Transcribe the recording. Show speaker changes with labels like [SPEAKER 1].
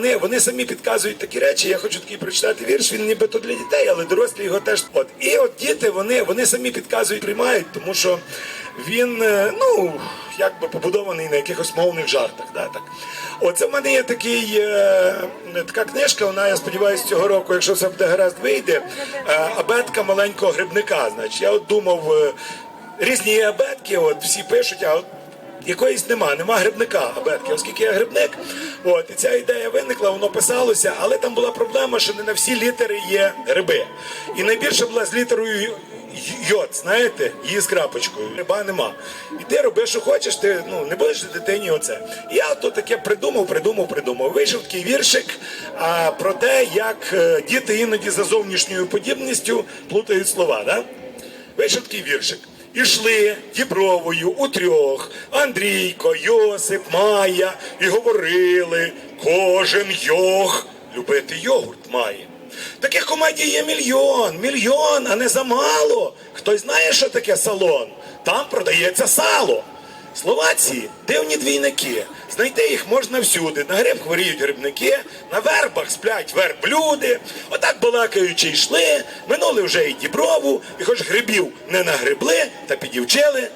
[SPEAKER 1] Вони, вони самі підказують такі речі. Я хочу такий прочитати вірш. Він нібито для дітей, але дорослі його теж от. І от діти вони, вони самі підказують, приймають, тому що він е, ну якби побудований на якихось мовних жартах. Да, так. Оце в мене є такий, е, така книжка. Вона, я сподіваюся, цього року, якщо все буде гаразд, вийде. Е, абетка маленького грибника. Значить, я от думав, е, різні абетки, от всі пишуть, а от якоїсь нема, нема грибника абетки, оскільки я грибник. От, і ця ідея виникла, воно писалося, але там була проблема, що не на всі літери є гриби. І найбільше була з літерою йод, знаєте, її з крапочкою. Гриба нема. І ти роби, що хочеш, ти ну, не будеш дитині оце. Я то таке придумав, придумав, придумав. Вийшов такий віршик а, про те, як е, діти іноді за зовнішньою подібністю плутають слова. Да? Вийшов такий віршик. Ішли Дібровою у трьох Андрійко, Йосип, Майя і говорили, кожен йог любити йогурт має. Таких комедій є мільйон, мільйон, а не замало. Хтось знає, що таке салон? Там продається сало. Словаці дивні двійники. Знайти їх можна всюди. На гриб хворіють грибники, на вербах сплять верблюди. Отак балакаючи йшли, минули вже і діброву, і хоч грибів не нагребли, та підівчили